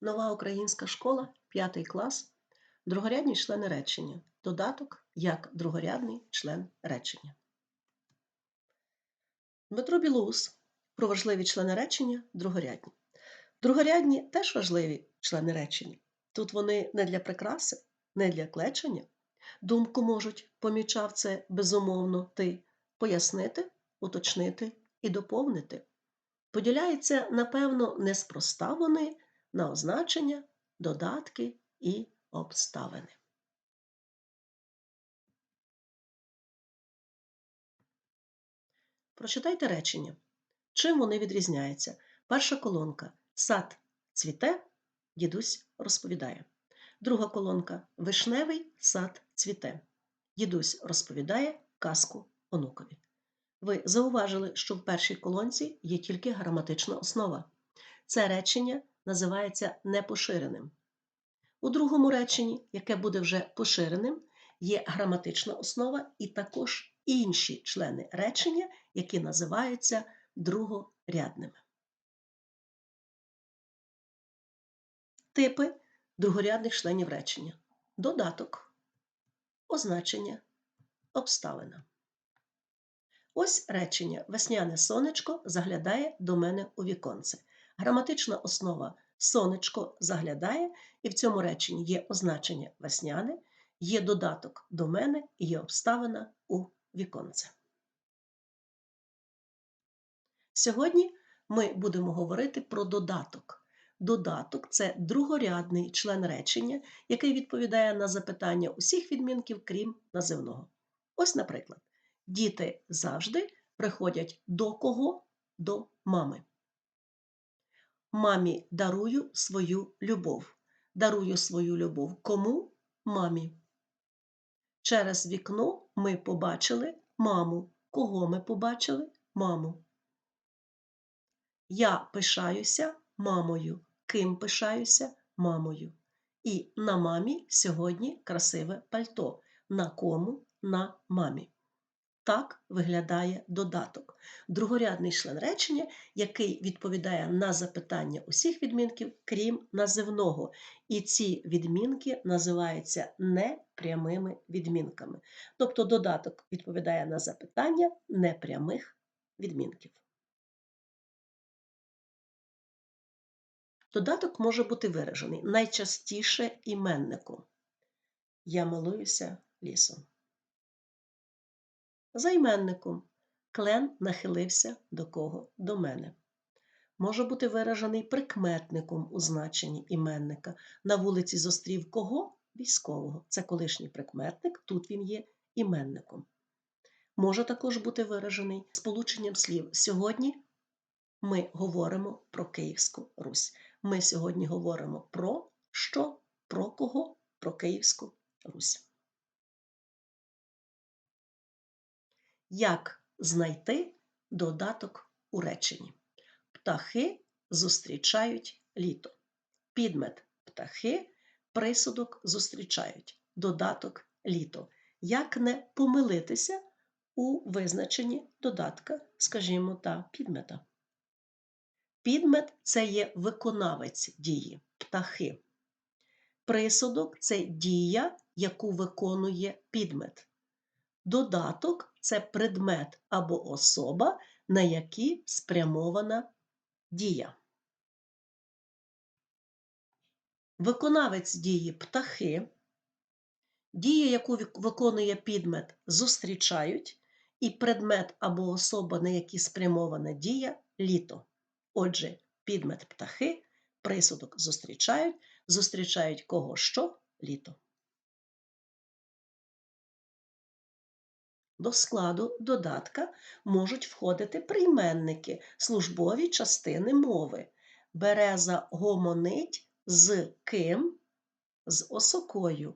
Нова українська школа, 5 клас, другорядні члени речення. Додаток як другорядний член речення. Дмитро Білоус про важливі члени речення другорядні. Другорядні теж важливі члени речення. Тут вони не для прикраси, не для клечення. Думку можуть, помічав це безумовно ти, пояснити, уточнити і доповнити. Поділяється, напевно, неспроста вони на означення, додатки і обставини. Прочитайте речення. Чим вони відрізняються? Перша колонка сад цвіте, дідусь розповідає. Друга колонка вишневий сад цвіте. Дідусь розповідає казку онукові. Ви зауважили, що в першій колонці є тільки граматична основа. Це речення називається непоширеним. У другому реченні, яке буде вже поширеним, є граматична основа і також інші члени речення, які називаються другорядними. Типи другорядних членів речення. Додаток, означення, обставина. Ось речення Весняне сонечко заглядає до мене у віконце. Граматична основа сонечко заглядає, і в цьому реченні є означення весняне, є додаток до мене і є обставина у віконце. Сьогодні ми будемо говорити про додаток. Додаток це другорядний член речення, який відповідає на запитання усіх відмінків, крім називного. Ось, наприклад, діти завжди приходять до кого? До мами. Мамі дарую свою любов. Дарую свою любов кому? Мамі. Через вікно ми побачили маму. Кого ми побачили? Маму. Я пишаюся мамою. Ким пишаюся мамою. І на мамі сьогодні красиве пальто. На кому? На мамі. Так виглядає додаток. Другорядний член речення, який відповідає на запитання усіх відмінків, крім називного. І ці відмінки називаються непрямими відмінками. Тобто додаток відповідає на запитання непрямих відмінків. Додаток може бути виражений найчастіше іменником. Я милуюся лісом. За іменником клен нахилився до кого? До мене. Може бути виражений прикметником у значенні іменника. На вулиці зустрів кого? Військового. Це колишній прикметник, тут він є іменником. Може також бути виражений сполученням слів. Сьогодні ми говоримо про Київську Русь. Ми сьогодні говоримо про що? Про кого? Про Київську Русь. Як знайти додаток у реченні? Птахи зустрічають літо. Підмет птахи, присудок зустрічають. Додаток літо. Як не помилитися у визначенні додатка, скажімо, та підмета? Підмет це є виконавець дії, птахи. Присудок це дія, яку виконує підмет. Додаток це предмет або особа, на які спрямована дія. Виконавець дії птахи, дія, яку виконує підмет, зустрічають, і предмет або особа, на які спрямована дія літо. Отже, підмет птахи, присудок зустрічають, зустрічають кого що літо. До складу додатка можуть входити прийменники, службові частини мови. Береза гомонить з ким? З осокою.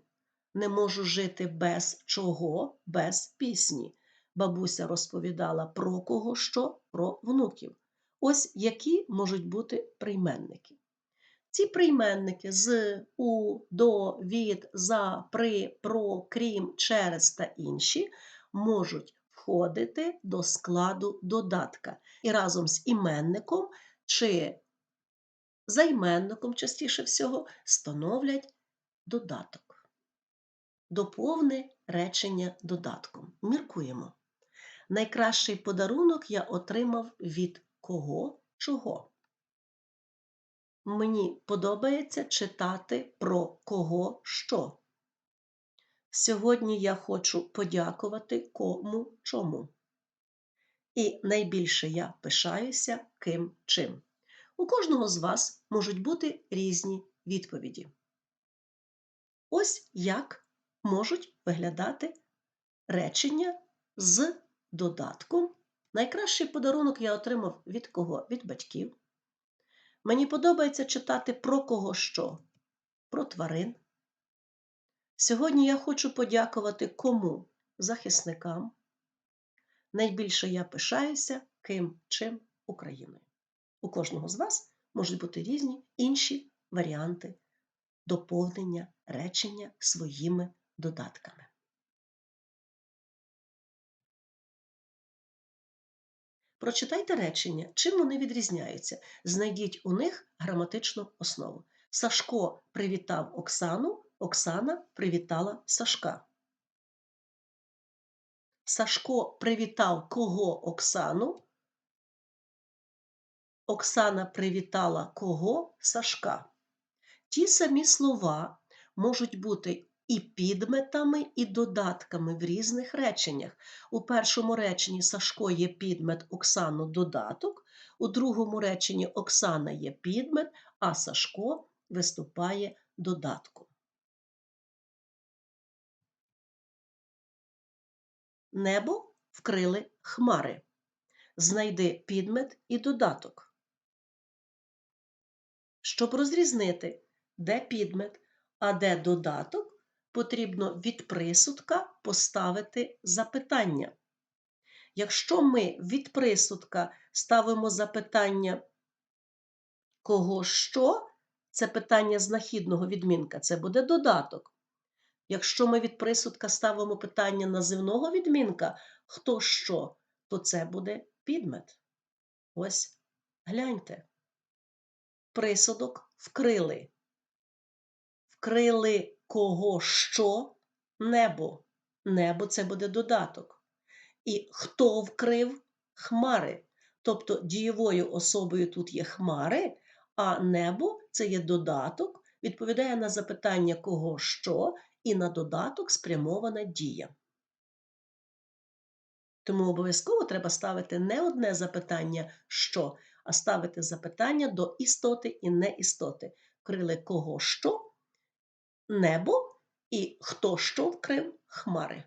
Не можу жити без чого, без пісні. Бабуся розповідала про кого що, про внуків. Ось які можуть бути прийменники. Ці прийменники з у, до, від, за, при, про, крім, через та інші можуть входити до складу додатка і разом з іменником чи займенником частіше всього становлять додаток. Доповни речення додатком. Міркуємо. Найкращий подарунок я отримав від кого чого. Мені подобається читати про кого що. Сьогодні я хочу подякувати кому чому. І найбільше я пишаюся ким чим. У кожного з вас можуть бути різні відповіді. Ось як можуть виглядати речення з додатком. Найкращий подарунок я отримав від кого? Від батьків. Мені подобається читати про кого що? Про тварин. Сьогодні я хочу подякувати кому захисникам. Найбільше я пишаюся ким чим Україною. У кожного з вас можуть бути різні інші варіанти доповнення речення своїми додатками. Прочитайте речення, чим вони відрізняються. Знайдіть у них граматичну основу. Сашко привітав Оксану, Оксана привітала Сашка. Сашко привітав кого Оксану. Оксана привітала кого Сашка. Ті самі слова можуть бути і підметами, і додатками в різних реченнях. У першому реченні Сашко є підмет, Оксану додаток, у другому реченні Оксана є підмет, а Сашко виступає додатком. Небо вкрили хмари. Знайди підмет і додаток. Щоб розрізнити, де підмет, а де додаток, потрібно від присудка поставити запитання. Якщо ми від присудка ставимо запитання кого що, це питання знахідного відмінка, це буде додаток. Якщо ми від присудка ставимо питання називного відмінка хто що, то це буде підмет. Ось гляньте. Присудок вкрили. Вкрили кого що небо. Небо це буде додаток. І хто вкрив хмари. Тобто дієвою особою тут є хмари, а небо це є додаток, відповідає на запитання кого що, і на додаток спрямована дія. Тому обов'язково треба ставити не одне запитання що, а ставити запитання до істоти і неістоти. Крили кого що, небо і хто що вкрив хмари.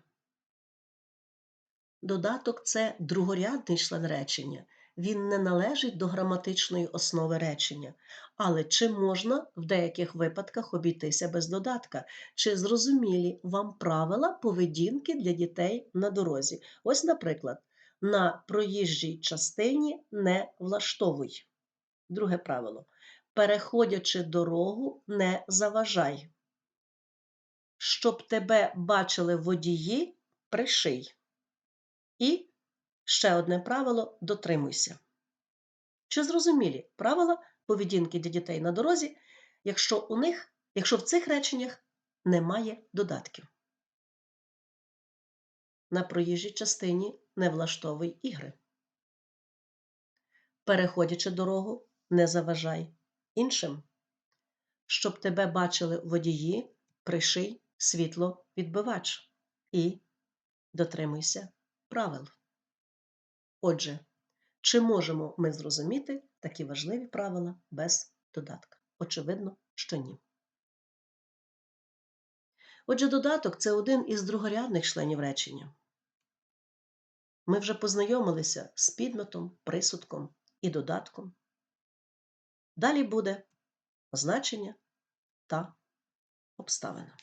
Додаток це другорядний член речення. Він не належить до граматичної основи речення. Але чи можна в деяких випадках обійтися без додатка? Чи зрозумілі вам правила поведінки для дітей на дорозі? Ось, наприклад, на проїжджій частині не влаштовуй. Друге правило. Переходячи дорогу, не заважай. Щоб тебе бачили водії, приший. І ще одне правило дотримуйся. Чи зрозумілі правила поведінки для дітей на дорозі, якщо у них, якщо в цих реченнях немає додатків? На проїжджій частині не влаштовуй ігри. Переходячи дорогу, не заважай іншим. Щоб тебе бачили водії, приший світло відбивач і дотримуйся правил. Отже, чи можемо ми зрозуміти такі важливі правила без додатка? Очевидно, що ні. Отже, додаток це один із другорядних членів речення. Ми вже познайомилися з підметом, присудком і додатком. Далі буде означення та обставина.